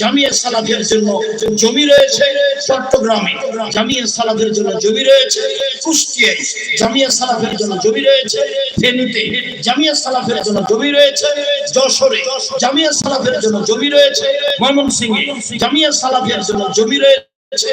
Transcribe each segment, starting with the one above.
জামিয়া সালাফের জন্য জমি রয়েছে চট্টগ্রামে। জামিয়া সালাফের জন্য জমি রয়েছে কুষ্টিয়ায়। জামিয়া সালাফের জন্য জমি রয়েছে ফেনীতে। জামিয়া সালাফের জন্য জমি রয়েছে যশোরে। জামিয়া সালাফের জন্য জমি রয়েছে ময়মনসিংহে। জামিয়া সালাফের জন্য জমি রয়েছে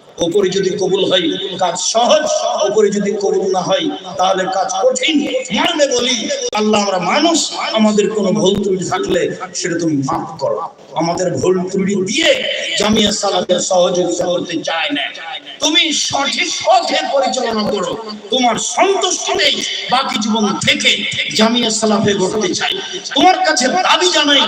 ওপরে যদি কবুল হয়, কাজ সহজ ওপরে যদি কবুল না হয়, তাহলে কাজ কঠিন। মানে বলি, আল্লাহ আমরা মানুষ, আমাদের কোনো ভুল ত্রুটি থাকলে সেটা তুমি মাফ করো। আমাদের ভুল ত্রুটি দিয়ে জামিয়া সালাতের সহযোগিতা করতে চায় না। তুমি সঠিক পথে পরিচালনা করো। তোমার সন্তুষ্ট নেই, বাকি জীবন থেকে জামিয়া সালাফে করতে চাই। তোমার কাছে দাবি জানাই,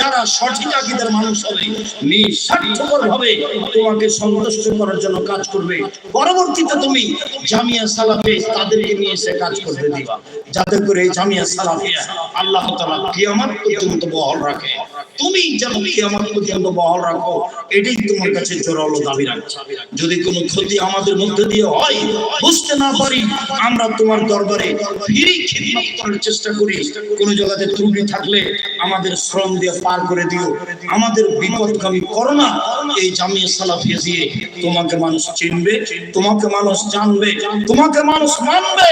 যারা সঠিক আকিদের মানুষ হবে, নিঃস্বার্থপর ভাবে তোমাকে সন্তুষ্ট করার জন্য কাজ করবে। পরবর্তীতে তুমি জামিয়া সালাফে তাদেরকে নিয়ে এসে কাজ করতে দিবা। যাতে করে জামিয়া সালাফিয়া আল্লাহ তাআলা কিয়ামত পর্যন্ত বহাল রাখে। তুমি যেন কিয়ামত পর্যন্ত বহাল রাখো, এটাই তোমার কাছে জোরালো দাবি রাখছি। যদি কোনো ক্ষতি আমাদের মধ্যে দিয়ে হয়, বুঝতে না পারি, আমরা তোমার দরবারে ফিরি খিদমত করার চেষ্টা করি। কোনো জায়গাতে ত্রুটি থাকলে আমাদের শ্রম দিয়ে পার করে দিও। আমাদের বিপদগামী করো না এই জামিয়া সালাফিয়া দিয়ে তোমাকে মানুষ চিনবে, তোমাকে মানুষ জানবে, তোমাকে মানুষ মানবে।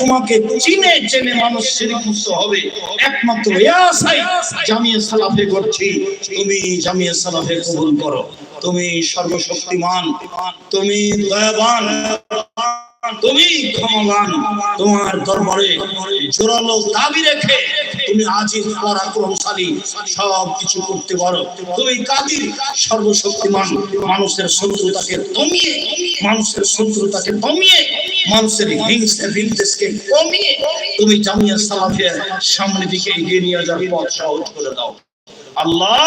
তোমাকে চিনে চেনে মানুষ শিরিক মুক্ত হবে। একমাত্র জামিয়া সালাফে করছি। তুমি জামিয়া সালাফে কবুল করো। তুমি সর্বশক্তিমান, তুমি দয়াবান, তুমি ক্ষমবান। তোমার দরবারে জোরালো দাবি রেখে তুমি আজিজ পরাক্রমশালী সব কিছু করতে পারো। তুমি কাদির, সর্বশক্তিমান। মানুষের শত্রুতাকে দমিয়ে, মানুষের শত্রুতাকে দমিয়ে মানুষের হিংসা বিদ্বেষকে কমিয়ে তুমি জামিয়া সালাফের সামনে দিকে এগিয়ে নিয়ে যাওয়ার পথ সহজ করে দাও। আল্লাহ,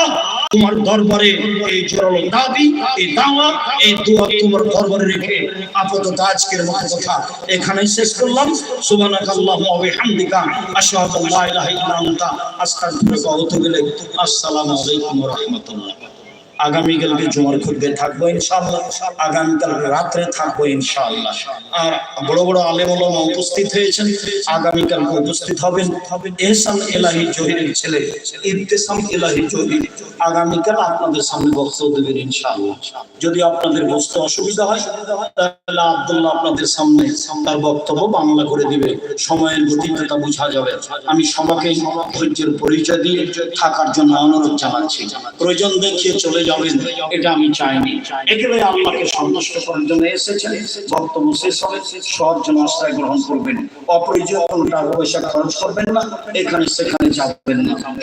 তোমার দরবারে এই জোরালো দাবি, এই দাওয়া এই দোয়া তোমার দরবারে রেখে আপাতত আজকের মতো কথা এখানে শেষ করলাম। সুবহানাকাল্লাহু ওয়া বিহামদিকা, আশহাদু আল্লা ইলাহা ইল্লা আনতা, আস্তাগফিরুকা ওয়া আতুবু ইলাইক। আসসালামু আলাইকুম ওয়া রাহমাতুল্লাহ। আগামীকালকে জুমার খুতবে থাকব ইনশাআল্লাহ, আগামীকাল রাত্রে থাকব ইনশাআল্লাহ। আর বড় বড় আলেম ওলামা উপস্থিত হয়েছেন, আগামীকালকে উপস্থিত হবেন এহসান এলাহি জহিরের ছেলে, ইবতেসাম এলাহি জহির। আগামীকাল আপনাদের সামনে বক্তব্য দেবেন ইনশাআল্লাহ। যদি আপনাদের বুঝতে অসুবিধা হয়, তাহলে আব্দুল্লাহ আপনাদের সামনে তার বক্তব্য বাংলা করে দিবে। সময়ের গতিকতা বোঝা যাবে। আমি সবাকে ধৈর্যের পরিচয় দিয়ে থাকার জন্য অনুরোধ জানাচ্ছি। প্রয়োজন দেখিয়ে চলে এখানে সেখানে যাবেন না।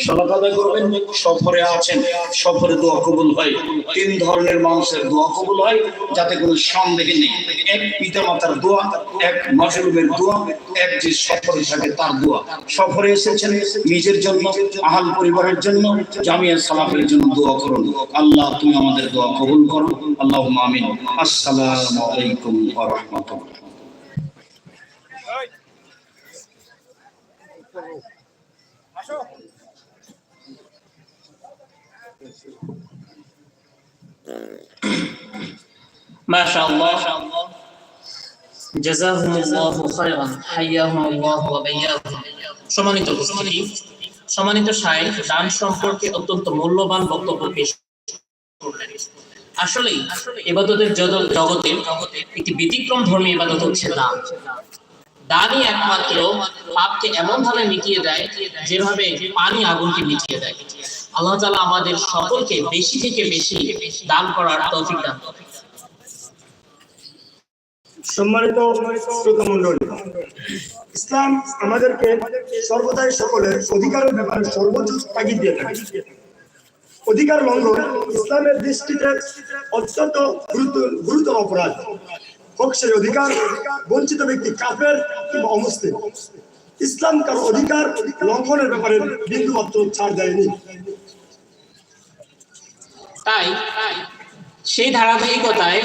করবেন। সফরে আছেন। সফরে দোয়া কবুল হয়। তিন ধরনের মানুষের দোয়া কবুল হয়। যাতে কোনো সন্দেহ নেই। এক পিতা মাতার দোয়া, এক দোয়া, এক যে সফরে থাকে তার দোয়া। সফরে এসেছেন। নিজের জন্য, আহাল পরিবারের জন্য, জামিয়া সালাফের জন্য দোয়া করুন। আল্লাহ আল্লাহ, তুমি আমাদের দোয়া কবুল করো। আল্লাহ আমিন। আসসালাম আলাইকুম ওয়া রাহমাতুল্লাহ। আসো মাশাআল্লাহ জাযাহুমুল্লাহু সম্মানিত সম্মানিত শাইখ দান সম্পর্কে অত্যন্ত মূল্যবান বক্তব্য পেশ আসলেই ইবাদতের জগৎ- জগতে একটি ব্যতিক্রম ধর্মী ইবাদত হচ্ছে দান। দানই একমাত্র পাপকে এমন ভাবে মিটিয়ে দেয় যেভাবে পানি আগুনকে মিটিয়ে দেয়। আল্লাহ তাআলা আমাদের সকলকে বেশি থেকে বেশি দান করার তৌফিক দান। সম্মানিত ইসলাম আমাদেরকে সর্বদাই সকলের অধিকারের ব্যাপারে সর্বোচ্চ তাগিদ দিয়ে থাকে। অধিকার লঙ্ঘন, ইসলামের দৃষ্টিতে অত্যন্ত গুরুতর অপরাধ। হোক সেই অধিকার, বঞ্চিত ব্যক্তি কাফের কিংবা অমুসলিম। ইসলাম কারও অধিকার লঙ্ঘনের ব্যাপারে বিন্দু বিন্দুমাত্র ছাড় দেয়নি। তাই সেই ধারাবাহিকতায়